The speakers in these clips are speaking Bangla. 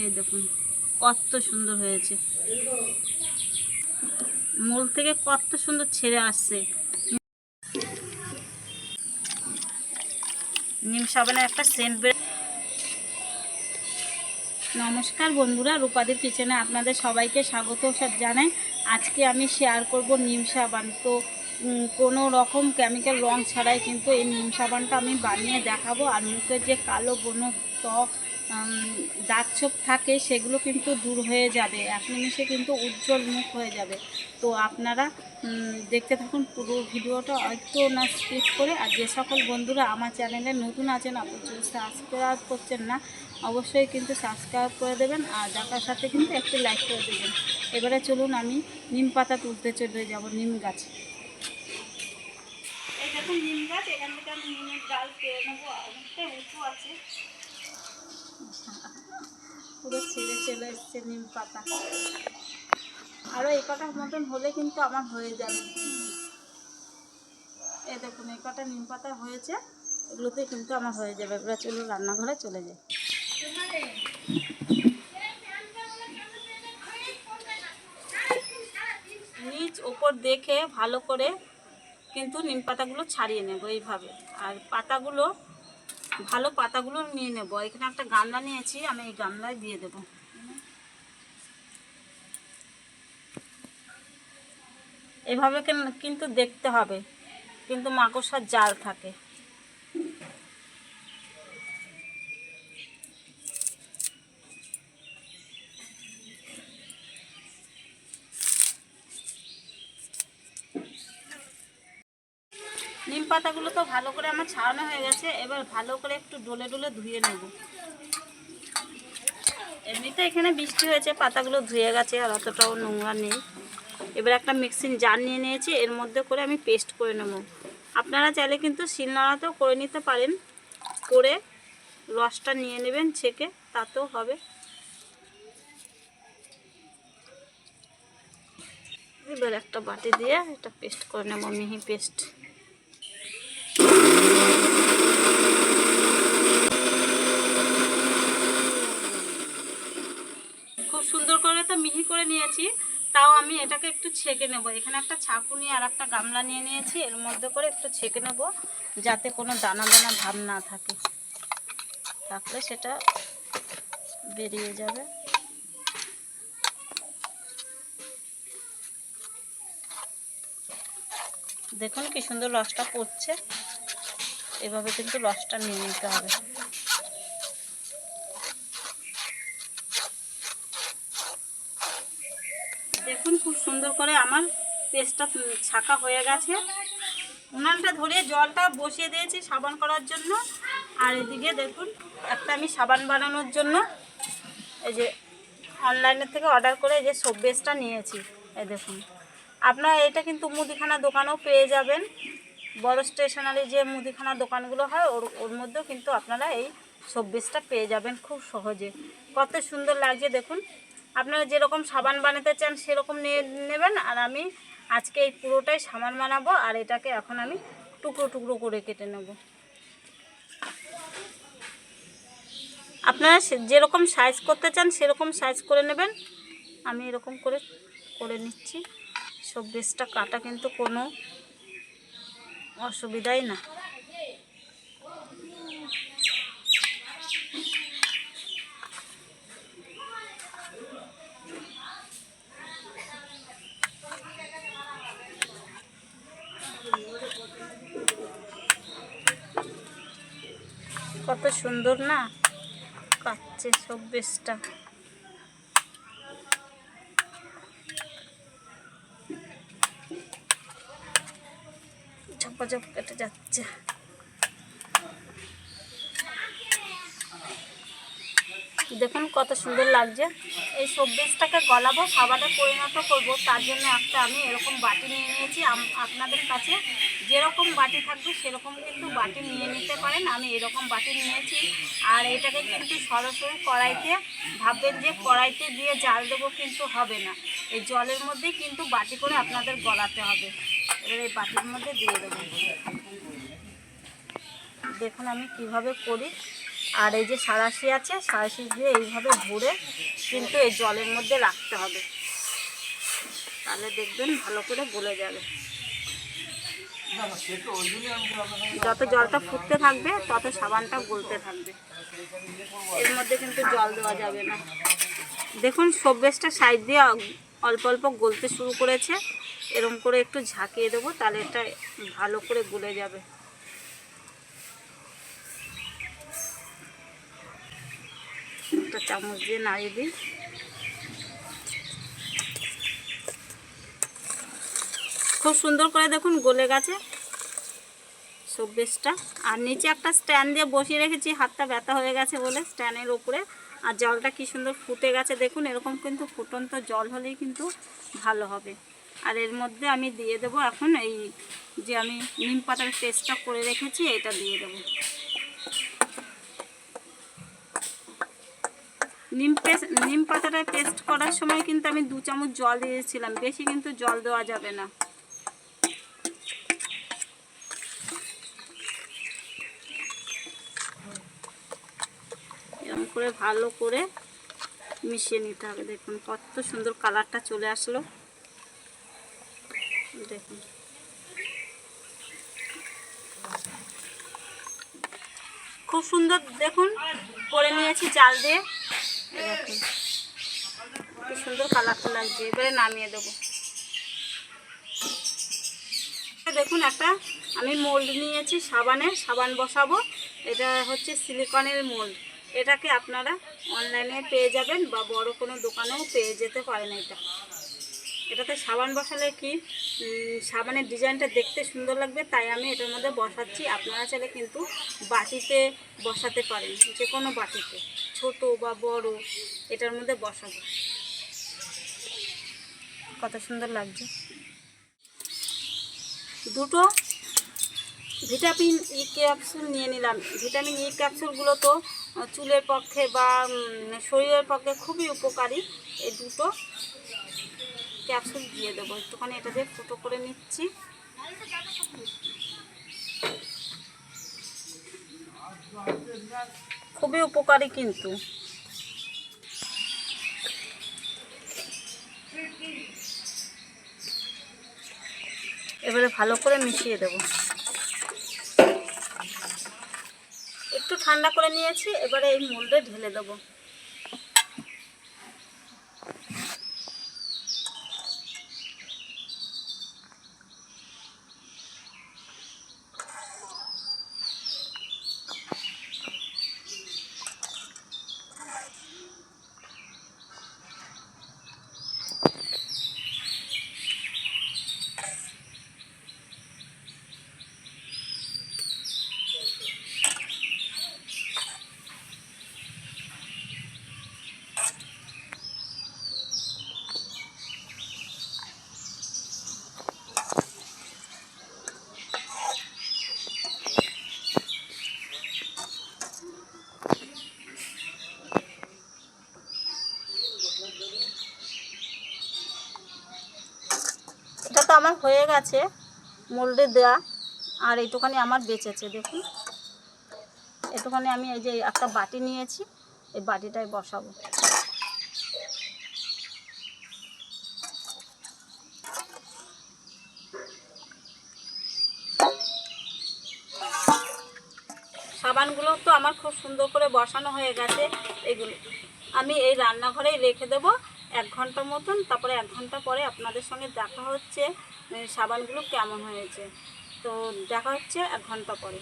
এই দেখুন, কত সুন্দর হয়েছে। মূল থেকে কত সুন্দর ছেড়ে আসছে। নিম সাবানের একটা সেন্ট বের নমস্কার বন্ধুরা, রূপাদের কিচেনে আপনাদের সবাইকে স্বাগত সব জানাই। আজকে আমি শেয়ার করব নিম সাবান। তো কোনো রকম কেমিক্যাল রং ছাড়াই কিন্তু এই নিম সাবানটা আমি বানিয়ে দেখাবো। আর মুখের যে কালো বনো ত্বক দাগ ছোপ থাকে, সেগুলো কিন্তু দূর হয়ে যাবে। এক নিমিষে কিন্তু উজ্জ্বল মুখ হয়ে যাবে। তো আপনারা দেখতে থাকুন পুরো ভিডিওটা একটু না স্কিপ করে। আর যে সকল বন্ধুরা আমার চ্যানেলে নতুন আছেন সাবস্ক্রাইব করছেন না, অবশ্যই কিন্তু সাবস্ক্রাইব করে দেবেন। আর দেখার সাথে কিন্তু একটু লাইক করে দেবেন। এবারে চলুন আমি নিম পাতা তুলতে চলে যাব, নিম গাছ। নিম গাছ, এখান থেকে আমি নিমের ডাল পেয়ে নেব। অনেকটাই উঁচু আছে। পুরো ছেড়ে চলে এসছে নিম পাতা। আরও এই কটার মতন হলে কিন্তু আমার হয়ে যাবে। এই দেখুন, এই কটা নিম পাতা হয়েছে, এগুলোতে কিন্তু আমার হয়ে যাবে। এবার চলুন রান্নাঘরে চলে যাই। নিচ ওপর দেখে ভালো করে কিন্তু নিম পাতাগুলো ছাড়িয়ে নেব এইভাবে। আর পাতাগুলো ভালো পাতাগুলো নিয়ে নেব। এখানে একটা গামলা নিয়েছি, আমি এই গামলায় দিয়ে দেবো। এভাবে কেন- কিন্তু দেখতে হবে, কিন্তু মাকড়সার জাল থাকে নিম পাতাগুলো তো ভালো করে আমার ছাড়ানো হয়ে গেছে, এবার ভালো করে একটু ডলে ডলে ধুয়ে নেব। এমনিতে এখানে বৃষ্টি হয়েছে, পাতাগুলো ধুয়ে গেছে, আর অতটাও নোংরা নেই। এবার একটা মিক্সিং জার নিয়ে নিয়েছি, এর মধ্যে করে আমি পেস্ট করে নেব। আপনারা চাইলে কিন্তু শিলনোড়াতেও করে নিতে পারেন, করে রসটা নিয়ে নেবেন ছেঁকে, তাতেও হবে। এবার একটা বাটি দিয়ে এটা পেস্ট করে নেব, মিহি পেস্ট। খুব সুন্দর করে তো মিহি করে নিয়েছি, তাও আমি এটাকে একটু ছেঁকে নেব। এখানে একটা ছাঁকু নিয়ে আর একটা গামলা নিয়ে নিয়েছি, এর মধ্যে করে একটু ছেঁকে নেব, যাতে কোনো দানা দানা ভাব না থাকে। থাকলে সেটা বেরিয়ে যাবে। দেখুন কি সুন্দর রসটা পড়ছে। এভাবে কিন্তু রসটা নিয়ে নিতে হবে। দেখুন, খুব সুন্দর করে আমার পেস্টটা ছাকা হয়ে গেছে। উনানটা ধরিয়ে জলটা বসিয়ে দিয়েছি সাবান করার জন্য। আর এদিকে দেখুন, একটা আমি সাবান বানানোর জন্য এই যে অনলাইনের থেকে অর্ডার করে যে সব বেসটা নিয়েছি। এই দেখুন, আপনারা এটা কিন্তু মুদিখানা দোকানেও পেয়ে যাবেন। বড় স্টেশনারি যে মুদিখানা দোকানগুলো হয়, ওর ওর মধ্যেও কিন্তু আপনারা এই সব বেসটা পেয়ে যাবেন খুব সহজে। কত সুন্দর লাগছে দেখুন। আপনারা যেরকম সাবান বানাতে চান, সেরকম নিয়ে নেবেন। আর আমি আজকে এই পুরোটাই সাবান বানাবো, আর এটাকে এখন আমি টুকরো টুকরো করে কেটে নেব। আপনারা যেরকম সাইজ করতে চান, সেরকম সাইজ করে নেবেন। আমি এরকম করে করে নিচ্ছি। সব কাটা কিন্তু কোনো অসুবিধাই না। কত সুন্দর না? কাচ্ছে সব বেসটা কেটে যাচ্ছে। দেখুন কত সুন্দর লাগছে। এই সবজিটাকে গলাবো সাবানে পরিণত করব, তার জন্য একটা আমি এরকম বাটি নিয়ে নিয়েছি। আপনাদের কাছে যেরকম বাটি থাকবে সেরকম কিন্তু বাটি নিয়ে নিতে পারেন। আমি এরকম বাটি নিয়েছি। আর এটাকে কিন্তু সরাসরি কড়াইতে ভাববেন যে কড়াইতে দিয়ে জাল দেবো কিন্তু হবে না। এই জলের মধ্যেই কিন্তু বাটি করে আপনাদের গলাতে হবে। এবার এই বাটির মধ্যে দিয়ে দেবো। দেখুন আমি কীভাবে করি। আর এই যে সারাশি আছে, সারাশি দিয়ে এইভাবে ভরে কিন্তু এই জলের মধ্যে রাখতে হবে। তাহলে দেখবেন ভালো করে গলে যাবে। যত জলটা ফুটতে থাকবে, তত সাবানটা গলতে থাকবে। এর মধ্যে কিন্তু জল দেওয়া যাবে না। দেখুন সব্যেসটা সাইড দিয়ে অল্প অল্প গলতে শুরু করেছে। এরকম করে একটু ঝাঁকিয়ে দেবো, তাহলে এটা ভালো করে গলে যাবে। একটা চামচ দিয়ে নাড়িয়ে দিই। খুব সুন্দর করে দেখুন গলে গেছে সব্যেসটা আর নিচে একটা স্ট্যান্ড দিয়ে বসিয়ে রেখেছি, হাতটা ব্যথা হয়ে গেছে বলে স্ট্যান্ডের উপরে। আর জলটা কি সুন্দর ফুটে গেছে, দেখুন এরকম কিন্তু ফুটন্ত জল হলেই কিন্তু ভালো হবে। আর এর মধ্যে আমি দিয়ে দেবো এখন এই যে আমি নিম পাতার পেস্টটা করে রেখেছি, এটা দিয়ে দেবো। নিম পেস্ট, নিম পাতাটা পেস্ট করার সময় কিন্তু আমি দু চামচ জল দিয়েছিলাম, বেশি কিন্তু জল দেওয়া যাবে না। এরকম করে ভালো করে মিশিয়ে নিতে হবে। দেখুন কত সুন্দর কালারটা চলে আসলো। দেখুন। খুব সুন্দর দেখুন করে নিয়েছি জাল দিয়ে। দেখুন কি সুন্দর কালারটা লাগছে। এবারে নামিয়ে দেবো। দেখুন একটা, আমি মোল্ড নিয়েছি সাবানের সাবান বসাবো। এটা হচ্ছে সিলিকনের মোল্ড এটাকে আপনারা অনলাইনে পেয়ে যাবেন বা বড় কোনো দোকানেও পেয়ে যেতে পারেন এটা। এটাতে সাবান বসালে কি সাবানের ডিজাইনটা দেখতে সুন্দর লাগবে, তাই আমি এটার মধ্যে বসাচ্ছি। আপনারা চাইলে কিন্তু বাটিতে বসাতে পারেন যে কোনো বাটিতে, ছোট বা বড়, এটার মধ্যে বসাবো। কত সুন্দর লাগছে। দুটো ভিটামিন ই ক্যাপসুল নিয়ে নিলাম। ভিটামিন ই ক্যাপসুলগুলো তো চুলের পক্ষে বা শরীরের পক্ষে খুবই উপকারী। এই দুটো ক্যাপসুল দিয়ে দেবো। একটুখানি এটা দিয়ে ফুটো করে নিচ্ছি। খুবই উপকারী কিন্তু। এবারে ভালো করে মিশিয়ে দেবো। একটু ঠান্ডা করে নিয়েছি, এবারে এই মোল্ডে ঢেলে দেবো। আমার হয়ে গেছে মোল্ডে দেওয়া আর এইটুখানি আমার বেঁচেছে, দেখুন। একটুখানি আমি এই যে একটা বাটি নিয়েছি, এই বাটিটায় বসাবো। সাবানগুলো তো আমার খুব সুন্দর করে বসানো হয়ে গেছে, এগুলো। আমি এই রান্নাঘরেই রেখে দেবো এক ঘণ্টা মতন, তারপরে এক ঘণ্টা পরে আপনাদের সঙ্গে দেখা হচ্ছে। সাবানগুলো কেমন হয়েছে। তো দেখা হচ্ছে এক ঘণ্টা পরে।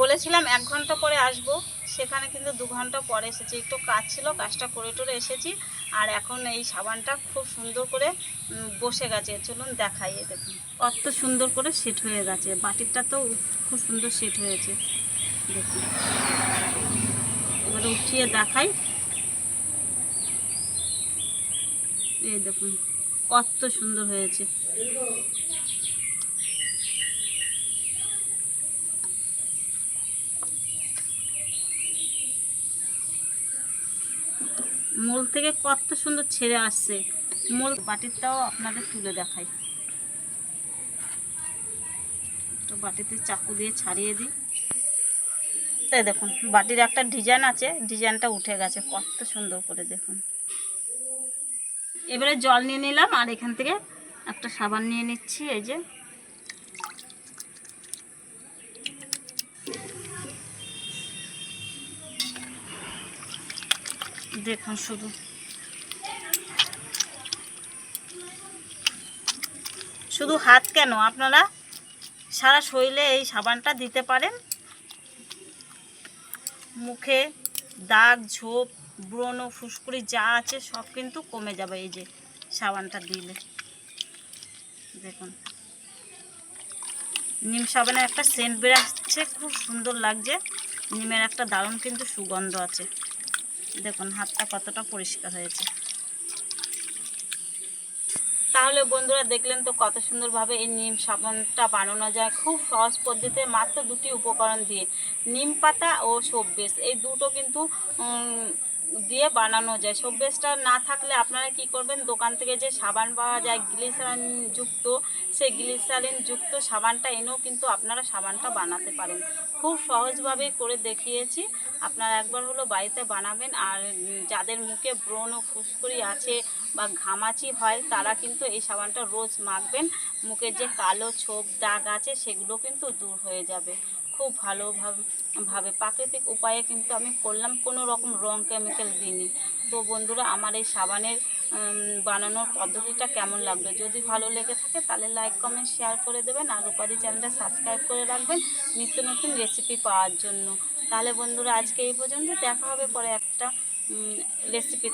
বলেছিলাম এক ঘণ্টা পরে আসব, সেখানে কিন্তু দু ঘণ্টা পরে এসেছি। একটু কাজ ছিল, কাজটা করে টোরে এসেছি, আর এখন এই সাবানটা খুব সুন্দর করে বসে গেছে। চলুন দেখাই দেখুন। কত সুন্দর করে সেট হয়ে গেছে। বাটিরটা তো খুব সুন্দর সেট হয়েছে। দেখুন। এবারে উঠিয়ে দেখাই। এই দেখুন। কত সুন্দর হয়েছে। মূল থেকে কত সুন্দর ছেড়ে আসছে। মূল বাটিরটাও আপনাদের তুলে দেখাই। তো বাটিতে চাকু দিয়ে ছাড়িয়ে দিই। তাই দেখুন, বাটির একটা ডিজাইন আছে, ডিজাইনটা উঠে গেছে, কত সুন্দর করে দেখুন। এবারে জল নিয়ে নিলাম, আর এখান থেকে একটা সাবান নিয়ে নিচ্ছি, এই যে। দেখুন শুধু। শুধু হাত কেন? আপনারা সারা শরীরে এই সাবানটা দিতে পারেন। মুখে দাগ, ঝোপ ব্রণ ফুসকুড়ি যা আছে সব কিন্তু কমে যাবে এই যে সাবানটা দিলে। দেখুন। নিম সাবানের একটা সেন্ট বেরাচ্ছে, খুব সুন্দর লাগছে। নিমের একটা দারুণ কিন্তু সুগন্ধ আছে। দেখুন, হাতটা কতটা পরিষ্কার হয়েছে। তাহলে বন্ধুরা দেখলেন তো কত সুন্দরভাবে এই নিম সাবানটা বানানো যায় খুব সহজ পদ্ধতিতে, মাত্র দুটি উপকরণ দিয়ে। নিম পাতা ও সব্যেস এই দুটো কিন্তু দিয়ে বানানো যায়। সব্যেসটা না থাকলে আপনারা কি করবেন? দোকান থেকে যে সাবান পাওয়া যায়, গ্লিসারিন যুক্ত, সেই গ্লিসারিন যুক্ত সাবানটা এনেও কিন্তু আপনারা সাবানটা বানাতে পারেন। খুব সহজভাবে করে দেখিয়েছি। আপনারা একবার হলো বাড়িতে বানাবেন। আর যাদের মুখে ব্রণ ও ফুসকুড়ি আছে বা ঘামাচি হয়, তারা কিন্তু এই সাবানটা রোজ মাখবেন। মুখের যে কালো ছোপ দাগ আছে, সেগুলো কিন্তু দূর হয়ে যাবে। খুব ভালোভাবে, ভাবে। প্রাকৃতিক উপায়ে কিন্তু আমি করলাম, কোনো রকম রং কেমিক্যাল দিইনি। তো বন্ধুরা, আমার এই সাবানের বানানোর পদ্ধতিটা কেমন লাগবে? যদি ভালো লেগে থাকে, তাহলে লাইক কমেন্ট শেয়ার করে দেবেন। আর রূপাদি চ্যানেলটা সাবস্ক্রাইব করে রাখবেন নিত্য নতুন রেসিপি পাওয়ার জন্য। তাহলে বন্ধুরা, আজকে এই পর্যন্ত দেখা হবে পরে একটা রেসিপি